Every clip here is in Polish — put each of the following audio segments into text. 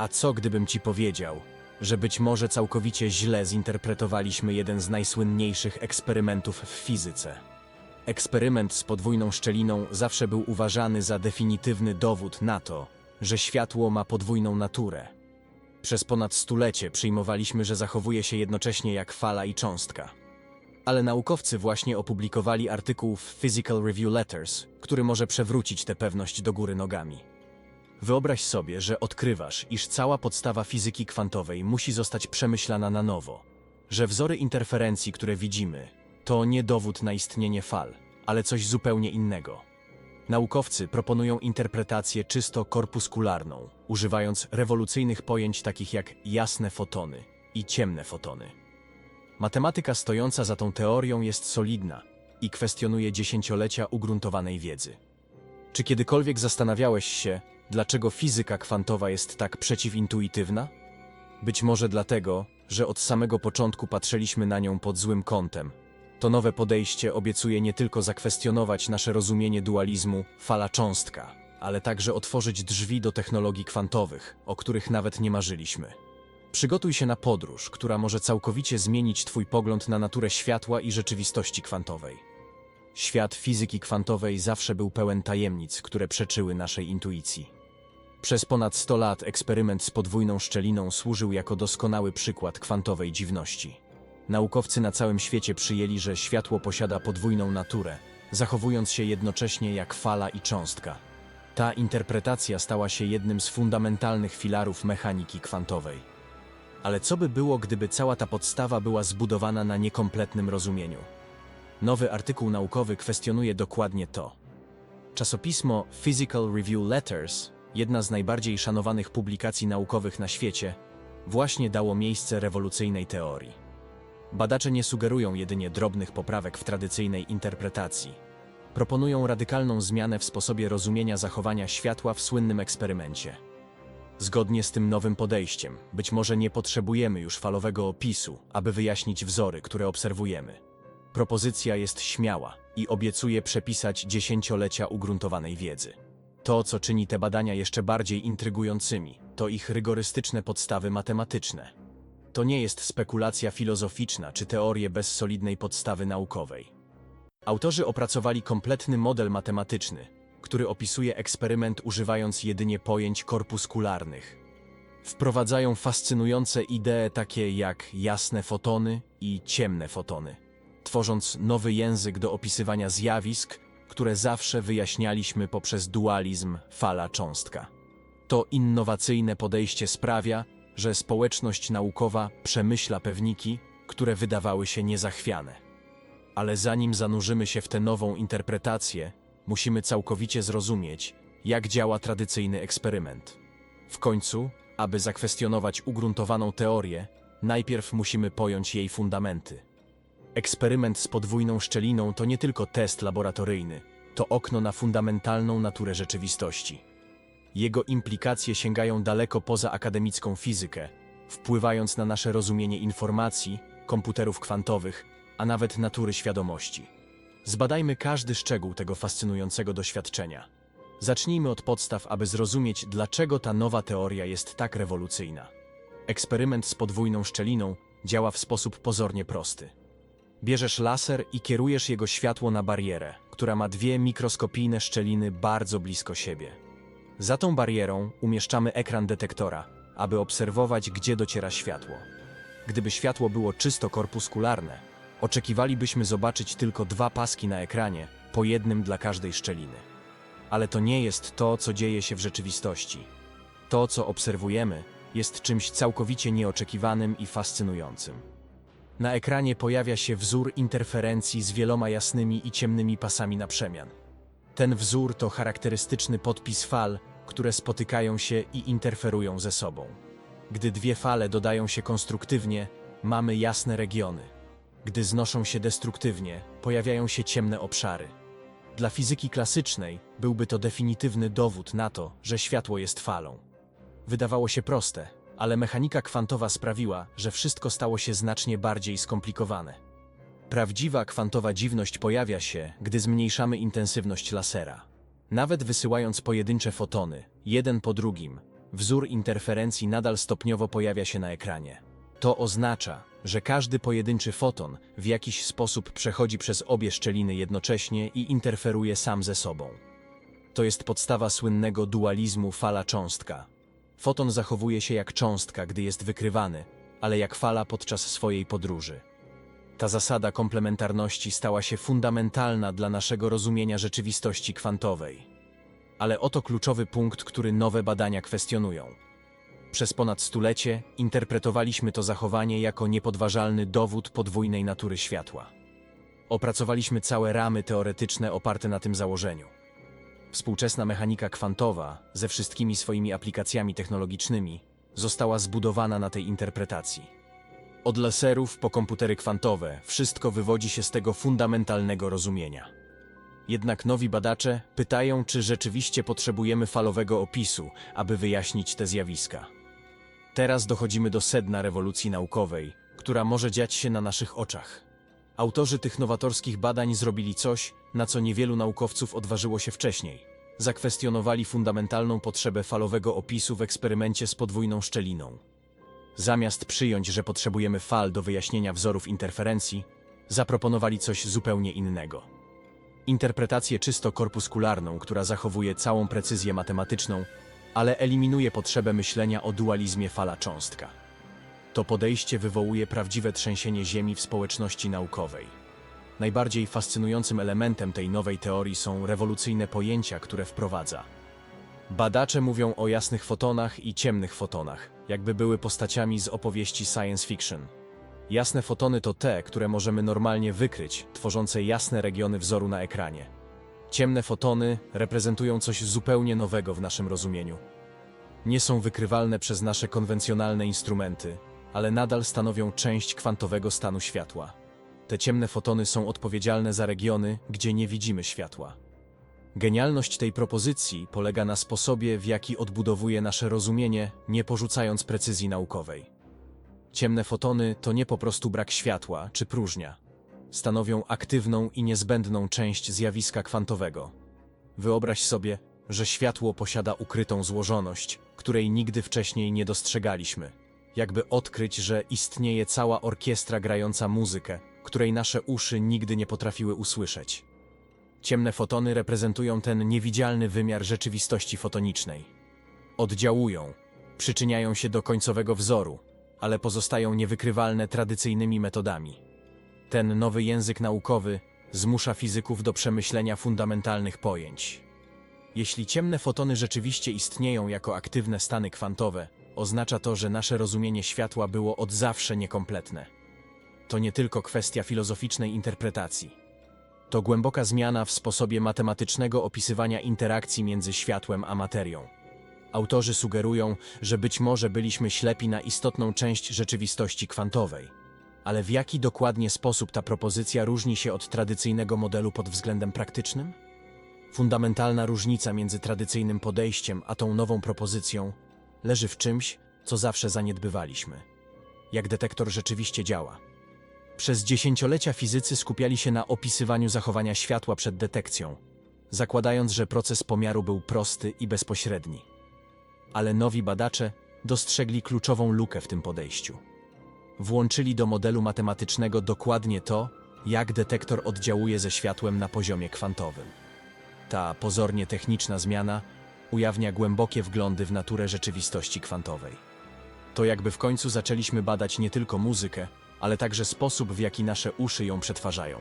A co gdybym ci powiedział, że być może całkowicie źle zinterpretowaliśmy jeden z najsłynniejszych eksperymentów w fizyce? Eksperyment z podwójną szczeliną zawsze był uważany za definitywny dowód na to, że światło ma podwójną naturę. Przez ponad stulecie przyjmowaliśmy, że zachowuje się jednocześnie jak fala i cząstka. Ale naukowcy właśnie opublikowali artykuł w Physical Review Letters, który może przewrócić tę pewność do góry nogami. Wyobraź sobie, że odkrywasz, iż cała podstawa fizyki kwantowej musi zostać przemyślana na nowo, że wzory interferencji, które widzimy, to nie dowód na istnienie fal, ale coś zupełnie innego. Naukowcy proponują interpretację czysto korpuskularną, używając rewolucyjnych pojęć takich jak jasne fotony i ciemne fotony. Matematyka stojąca za tą teorią jest solidna i kwestionuje dziesięciolecia ugruntowanej wiedzy. Czy kiedykolwiek zastanawiałeś się, dlaczego fizyka kwantowa jest tak przeciwintuitywna? Być może dlatego, że od samego początku patrzyliśmy na nią pod złym kątem. To nowe podejście obiecuje nie tylko zakwestionować nasze rozumienie dualizmu fala-cząstka, ale także otworzyć drzwi do technologii kwantowych, o których nawet nie marzyliśmy. Przygotuj się na podróż, która może całkowicie zmienić Twój pogląd na naturę światła i rzeczywistości kwantowej. Świat fizyki kwantowej zawsze był pełen tajemnic, które przeczyły naszej intuicji. Przez ponad 100 lat eksperyment z podwójną szczeliną służył jako doskonały przykład kwantowej dziwności. Naukowcy na całym świecie przyjęli, że światło posiada podwójną naturę, zachowując się jednocześnie jak fala i cząstka. Ta interpretacja stała się jednym z fundamentalnych filarów mechaniki kwantowej. Ale co by było, gdyby cała ta podstawa była zbudowana na niekompletnym rozumieniu? Nowy artykuł naukowy kwestionuje dokładnie to. Czasopismo Physical Review Letters, jedna z najbardziej szanowanych publikacji naukowych na świecie, właśnie dało miejsce rewolucyjnej teorii. Badacze nie sugerują jedynie drobnych poprawek w tradycyjnej interpretacji. Proponują radykalną zmianę w sposobie rozumienia zachowania światła w słynnym eksperymencie. Zgodnie z tym nowym podejściem, być może nie potrzebujemy już falowego opisu, aby wyjaśnić wzory, które obserwujemy. Propozycja jest śmiała i obiecuje przepisać dziesięciolecia ugruntowanej wiedzy. To, co czyni te badania jeszcze bardziej intrygującymi, to ich rygorystyczne podstawy matematyczne. To nie jest spekulacja filozoficzna czy teorie bez solidnej podstawy naukowej. Autorzy opracowali kompletny model matematyczny, który opisuje eksperyment używając jedynie pojęć korpuskularnych. Wprowadzają fascynujące idee takie jak jasne fotony i ciemne fotony, tworząc nowy język do opisywania zjawisk, które zawsze wyjaśnialiśmy poprzez dualizm fala-cząstka. To innowacyjne podejście sprawia, że społeczność naukowa przemyśla pewniki, które wydawały się niezachwiane. Ale zanim zanurzymy się w tę nową interpretację, musimy całkowicie zrozumieć, jak działa tradycyjny eksperyment. W końcu, aby zakwestionować ugruntowaną teorię, najpierw musimy pojąć jej fundamenty. Eksperyment z podwójną szczeliną to nie tylko test laboratoryjny, to okno na fundamentalną naturę rzeczywistości. Jego implikacje sięgają daleko poza akademicką fizykę, wpływając na nasze rozumienie informacji, komputerów kwantowych, a nawet natury świadomości. Zbadajmy każdy szczegół tego fascynującego doświadczenia. Zacznijmy od podstaw, aby zrozumieć, dlaczego ta nowa teoria jest tak rewolucyjna. Eksperyment z podwójną szczeliną działa w sposób pozornie prosty. Bierzesz laser i kierujesz jego światło na barierę, która ma dwie mikroskopijne szczeliny bardzo blisko siebie. Za tą barierą umieszczamy ekran detektora, aby obserwować, gdzie dociera światło. Gdyby światło było czysto korpuskularne, oczekiwalibyśmy zobaczyć tylko dwa paski na ekranie, po jednym dla każdej szczeliny. Ale to nie jest to, co dzieje się w rzeczywistości. To, co obserwujemy, jest czymś całkowicie nieoczekiwanym i fascynującym. Na ekranie pojawia się wzór interferencji z wieloma jasnymi i ciemnymi pasami na przemian. Ten wzór to charakterystyczny podpis fal, które spotykają się i interferują ze sobą. Gdy dwie fale dodają się konstruktywnie, mamy jasne regiony. Gdy znoszą się destruktywnie, pojawiają się ciemne obszary. Dla fizyki klasycznej byłby to definitywny dowód na to, że światło jest falą. Wydawało się proste, ale mechanika kwantowa sprawiła, że wszystko stało się znacznie bardziej skomplikowane. Prawdziwa kwantowa dziwność pojawia się, gdy zmniejszamy intensywność lasera. Nawet wysyłając pojedyncze fotony, jeden po drugim, wzór interferencji nadal stopniowo pojawia się na ekranie. To oznacza, że każdy pojedynczy foton w jakiś sposób przechodzi przez obie szczeliny jednocześnie i interferuje sam ze sobą. To jest podstawa słynnego dualizmu fala-cząstka. Foton zachowuje się jak cząstka, gdy jest wykrywany, ale jak fala podczas swojej podróży. Ta zasada komplementarności stała się fundamentalna dla naszego rozumienia rzeczywistości kwantowej. Ale oto kluczowy punkt, który nowe badania kwestionują. Przez ponad stulecie interpretowaliśmy to zachowanie jako niepodważalny dowód podwójnej natury światła. Opracowaliśmy całe ramy teoretyczne oparte na tym założeniu. Współczesna mechanika kwantowa, ze wszystkimi swoimi aplikacjami technologicznymi, została zbudowana na tej interpretacji. Od laserów po komputery kwantowe, wszystko wywodzi się z tego fundamentalnego rozumienia. Jednak nowi badacze pytają, czy rzeczywiście potrzebujemy falowego opisu, aby wyjaśnić te zjawiska. Teraz dochodzimy do sedna rewolucji naukowej, która może dziać się na naszych oczach. Autorzy tych nowatorskich badań zrobili coś, na co niewielu naukowców odważyło się wcześniej. Zakwestionowali fundamentalną potrzebę falowego opisu w eksperymencie z podwójną szczeliną. Zamiast przyjąć, że potrzebujemy fal do wyjaśnienia wzorów interferencji, zaproponowali coś zupełnie innego. Interpretację czysto korpuskularną, która zachowuje całą precyzję matematyczną, ale eliminuje potrzebę myślenia o dualizmie fala-cząstka. To podejście wywołuje prawdziwe trzęsienie ziemi w społeczności naukowej. Najbardziej fascynującym elementem tej nowej teorii są rewolucyjne pojęcia, które wprowadza. Badacze mówią o jasnych fotonach i ciemnych fotonach, jakby były postaciami z opowieści science fiction. Jasne fotony to te, które możemy normalnie wykryć, tworzące jasne regiony wzoru na ekranie. Ciemne fotony reprezentują coś zupełnie nowego w naszym rozumieniu. Nie są wykrywalne przez nasze konwencjonalne instrumenty, ale nadal stanowią część kwantowego stanu światła. Te ciemne fotony są odpowiedzialne za regiony, gdzie nie widzimy światła. Genialność tej propozycji polega na sposobie, w jaki odbudowuje nasze rozumienie, nie porzucając precyzji naukowej. Ciemne fotony to nie po prostu brak światła czy próżnia. Stanowią aktywną i niezbędną część zjawiska kwantowego. Wyobraź sobie, że światło posiada ukrytą złożoność, której nigdy wcześniej nie dostrzegaliśmy. Jakby odkryć, że istnieje cała orkiestra grająca muzykę, której nasze uszy nigdy nie potrafiły usłyszeć. Ciemne fotony reprezentują ten niewidzialny wymiar rzeczywistości fotonicznej. Oddziałują, przyczyniają się do końcowego wzoru, ale pozostają niewykrywalne tradycyjnymi metodami. Ten nowy język naukowy zmusza fizyków do przemyślenia fundamentalnych pojęć. Jeśli ciemne fotony rzeczywiście istnieją jako aktywne stany kwantowe, oznacza to, że nasze rozumienie światła było od zawsze niekompletne. To nie tylko kwestia filozoficznej interpretacji. To głęboka zmiana w sposobie matematycznego opisywania interakcji między światłem a materią. Autorzy sugerują, że być może byliśmy ślepi na istotną część rzeczywistości kwantowej. Ale w jaki dokładnie sposób ta propozycja różni się od tradycyjnego modelu pod względem praktycznym? Fundamentalna różnica między tradycyjnym podejściem a tą nową propozycją leży w czymś, co zawsze zaniedbywaliśmy. Jak detektor rzeczywiście działa. Przez dziesięciolecia fizycy skupiali się na opisywaniu zachowania światła przed detekcją, zakładając, że proces pomiaru był prosty i bezpośredni. Ale nowi badacze dostrzegli kluczową lukę w tym podejściu. Włączyli do modelu matematycznego dokładnie to, jak detektor oddziałuje ze światłem na poziomie kwantowym. Ta pozornie techniczna zmiana ujawnia głębokie wglądy w naturę rzeczywistości kwantowej. To jakby w końcu zaczęliśmy badać nie tylko muzykę, ale także sposób, w jaki nasze uszy ją przetwarzają.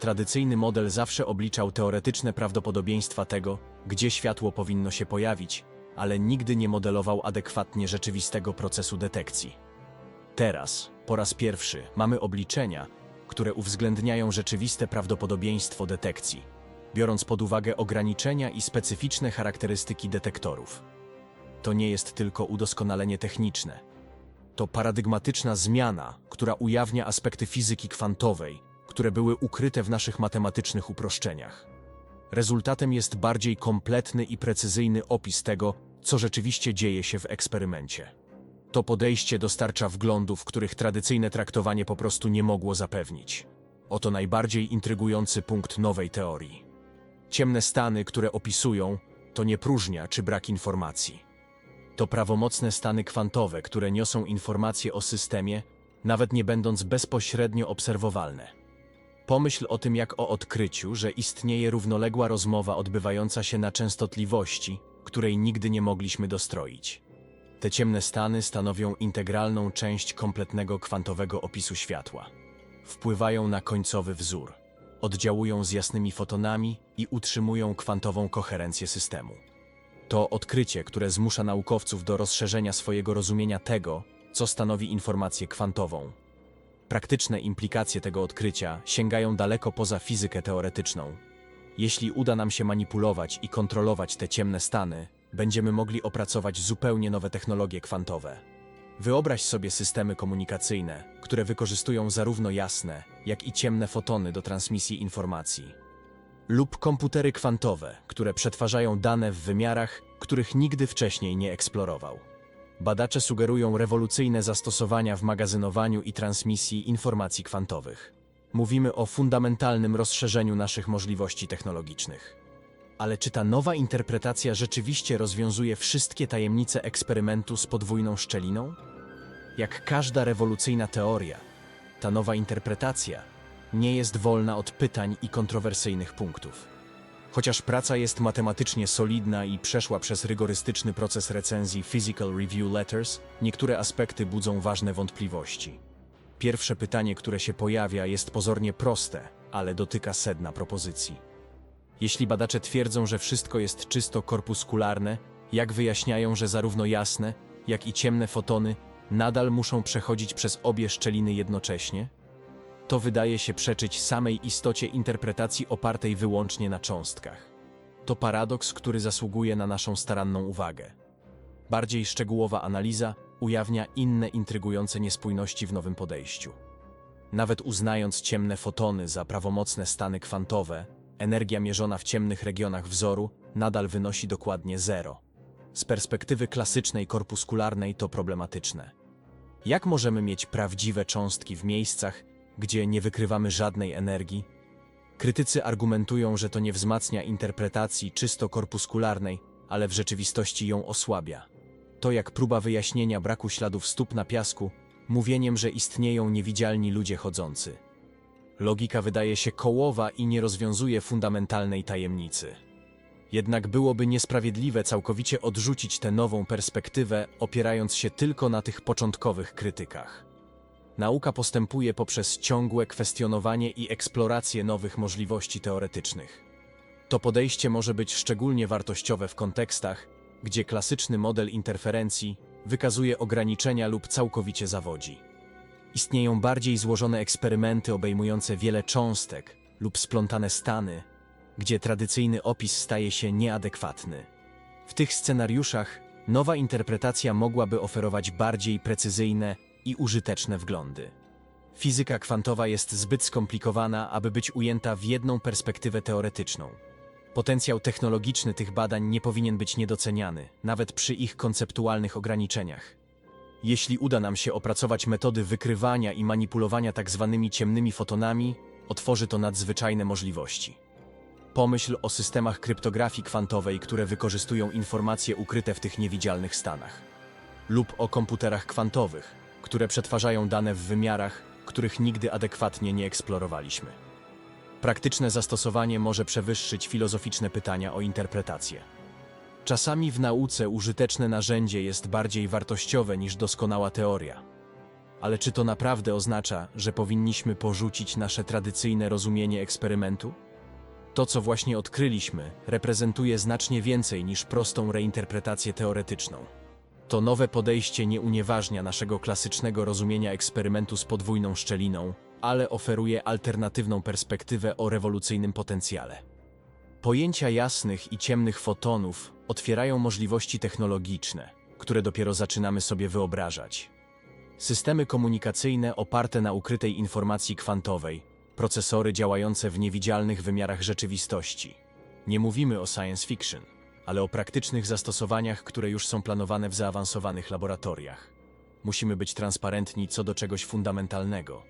Tradycyjny model zawsze obliczał teoretyczne prawdopodobieństwa tego, gdzie światło powinno się pojawić, ale nigdy nie modelował adekwatnie rzeczywistego procesu detekcji. Teraz, po raz pierwszy, mamy obliczenia, które uwzględniają rzeczywiste prawdopodobieństwo detekcji, biorąc pod uwagę ograniczenia i specyficzne charakterystyki detektorów. To nie jest tylko udoskonalenie techniczne. To paradygmatyczna zmiana, która ujawnia aspekty fizyki kwantowej, które były ukryte w naszych matematycznych uproszczeniach. Rezultatem jest bardziej kompletny i precyzyjny opis tego, co rzeczywiście dzieje się w eksperymencie. To podejście dostarcza wglądów, których tradycyjne traktowanie po prostu nie mogło zapewnić. Oto najbardziej intrygujący punkt nowej teorii. Ciemne stany, które opisują, to nie próżnia czy brak informacji. To prawomocne stany kwantowe, które niosą informacje o systemie, nawet nie będąc bezpośrednio obserwowalne. Pomyśl o tym jak o odkryciu, że istnieje równoległa rozmowa odbywająca się na częstotliwości, której nigdy nie mogliśmy dostroić. Te ciemne stany stanowią integralną część kompletnego kwantowego opisu światła. Wpływają na końcowy wzór, oddziałują z jasnymi fotonami i utrzymują kwantową koherencję systemu. To odkrycie, które zmusza naukowców do rozszerzenia swojego rozumienia tego, co stanowi informację kwantową. Praktyczne implikacje tego odkrycia sięgają daleko poza fizykę teoretyczną. Jeśli uda nam się manipulować i kontrolować te ciemne stany, będziemy mogli opracować zupełnie nowe technologie kwantowe. Wyobraź sobie systemy komunikacyjne, które wykorzystują zarówno jasne, jak i ciemne fotony do transmisji informacji. Lub komputery kwantowe, które przetwarzają dane w wymiarach, których nigdy wcześniej nie eksplorował. Badacze sugerują rewolucyjne zastosowania w magazynowaniu i transmisji informacji kwantowych. Mówimy o fundamentalnym rozszerzeniu naszych możliwości technologicznych. Ale czy ta nowa interpretacja rzeczywiście rozwiązuje wszystkie tajemnice eksperymentu z podwójną szczeliną? Jak każda rewolucyjna teoria, ta nowa interpretacja nie jest wolna od pytań i kontrowersyjnych punktów. Chociaż praca jest matematycznie solidna i przeszła przez rygorystyczny proces recenzji Physical Review Letters, niektóre aspekty budzą ważne wątpliwości. Pierwsze pytanie, które się pojawia, jest pozornie proste, ale dotyka sedna propozycji. Jeśli badacze twierdzą, że wszystko jest czysto korpuskularne, jak wyjaśniają, że zarówno jasne, jak i ciemne fotony nadal muszą przechodzić przez obie szczeliny jednocześnie? To wydaje się przeczyć samej istocie interpretacji opartej wyłącznie na cząstkach. To paradoks, który zasługuje na naszą staranną uwagę. Bardziej szczegółowa analiza ujawnia inne intrygujące niespójności w nowym podejściu. Nawet uznając ciemne fotony za prawomocne stany kwantowe, energia mierzona w ciemnych regionach wzoru nadal wynosi dokładnie zero. Z perspektywy klasycznej korpuskularnej to problematyczne. Jak możemy mieć prawdziwe cząstki w miejscach, gdzie nie wykrywamy żadnej energii? Krytycy argumentują, że to nie wzmacnia interpretacji czysto korpuskularnej, ale w rzeczywistości ją osłabia. To jak próba wyjaśnienia braku śladów stóp na piasku, mówieniem, że istnieją niewidzialni ludzie chodzący. Logika wydaje się kołowa i nie rozwiązuje fundamentalnej tajemnicy. Jednak byłoby niesprawiedliwe całkowicie odrzucić tę nową perspektywę, opierając się tylko na tych początkowych krytykach. Nauka postępuje poprzez ciągłe kwestionowanie i eksplorację nowych możliwości teoretycznych. To podejście może być szczególnie wartościowe w kontekstach, gdzie klasyczny model interferencji wykazuje ograniczenia lub całkowicie zawodzi. Istnieją bardziej złożone eksperymenty obejmujące wiele cząstek lub splątane stany, gdzie tradycyjny opis staje się nieadekwatny. W tych scenariuszach nowa interpretacja mogłaby oferować bardziej precyzyjne i użyteczne wglądy. Fizyka kwantowa jest zbyt skomplikowana, aby być ujęta w jedną perspektywę teoretyczną. Potencjał technologiczny tych badań nie powinien być niedoceniany, nawet przy ich konceptualnych ograniczeniach. Jeśli uda nam się opracować metody wykrywania i manipulowania tak zwanymi ciemnymi fotonami, otworzy to nadzwyczajne możliwości. Pomyśl o systemach kryptografii kwantowej, które wykorzystują informacje ukryte w tych niewidzialnych stanach. Lub o komputerach kwantowych, które przetwarzają dane w wymiarach, których nigdy adekwatnie nie eksplorowaliśmy. Praktyczne zastosowanie może przewyższyć filozoficzne pytania o interpretację. Czasami w nauce użyteczne narzędzie jest bardziej wartościowe niż doskonała teoria. Ale czy to naprawdę oznacza, że powinniśmy porzucić nasze tradycyjne rozumienie eksperymentu? To, co właśnie odkryliśmy, reprezentuje znacznie więcej niż prostą reinterpretację teoretyczną. To nowe podejście nie unieważnia naszego klasycznego rozumienia eksperymentu z podwójną szczeliną, ale oferuje alternatywną perspektywę o rewolucyjnym potencjale. Pojęcia jasnych i ciemnych fotonów otwierają możliwości technologiczne, które dopiero zaczynamy sobie wyobrażać. Systemy komunikacyjne oparte na ukrytej informacji kwantowej, procesory działające w niewidzialnych wymiarach rzeczywistości. Nie mówimy o science fiction, ale o praktycznych zastosowaniach, które już są planowane w zaawansowanych laboratoriach. Musimy być transparentni co do czegoś fundamentalnego.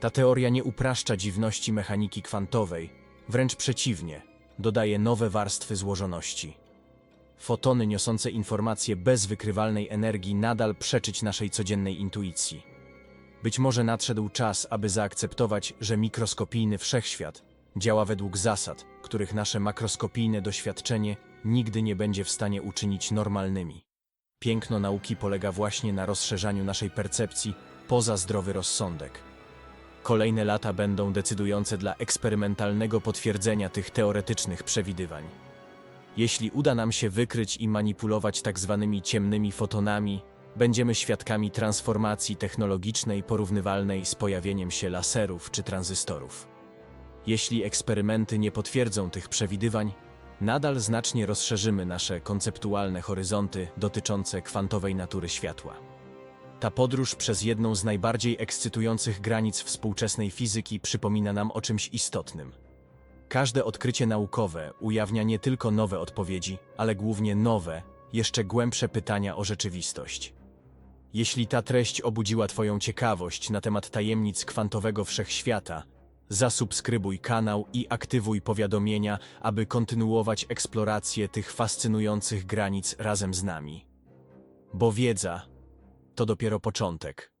Ta teoria nie upraszcza dziwności mechaniki kwantowej, wręcz przeciwnie, dodaje nowe warstwy złożoności. Fotony niosące informacje bez wykrywalnej energii nadal przeczyć naszej codziennej intuicji. Być może nadszedł czas, aby zaakceptować, że mikroskopijny wszechświat działa według zasad, których nasze makroskopijne doświadczenie nigdy nie będzie w stanie uczynić normalnymi. Piękno nauki polega właśnie na rozszerzaniu naszej percepcji poza zdrowy rozsądek. Kolejne lata będą decydujące dla eksperymentalnego potwierdzenia tych teoretycznych przewidywań. Jeśli uda nam się wykryć i manipulować tak zwanymi ciemnymi fotonami, będziemy świadkami transformacji technologicznej porównywalnej z pojawieniem się laserów czy tranzystorów. Jeśli eksperymenty nie potwierdzą tych przewidywań, nadal znacznie rozszerzymy nasze konceptualne horyzonty dotyczące kwantowej natury światła. Ta podróż przez jedną z najbardziej ekscytujących granic współczesnej fizyki przypomina nam o czymś istotnym. Każde odkrycie naukowe ujawnia nie tylko nowe odpowiedzi, ale głównie nowe, jeszcze głębsze pytania o rzeczywistość. Jeśli ta treść obudziła Twoją ciekawość na temat tajemnic kwantowego wszechświata, zasubskrybuj kanał i aktywuj powiadomienia, aby kontynuować eksplorację tych fascynujących granic razem z nami. Bo wiedza to dopiero początek.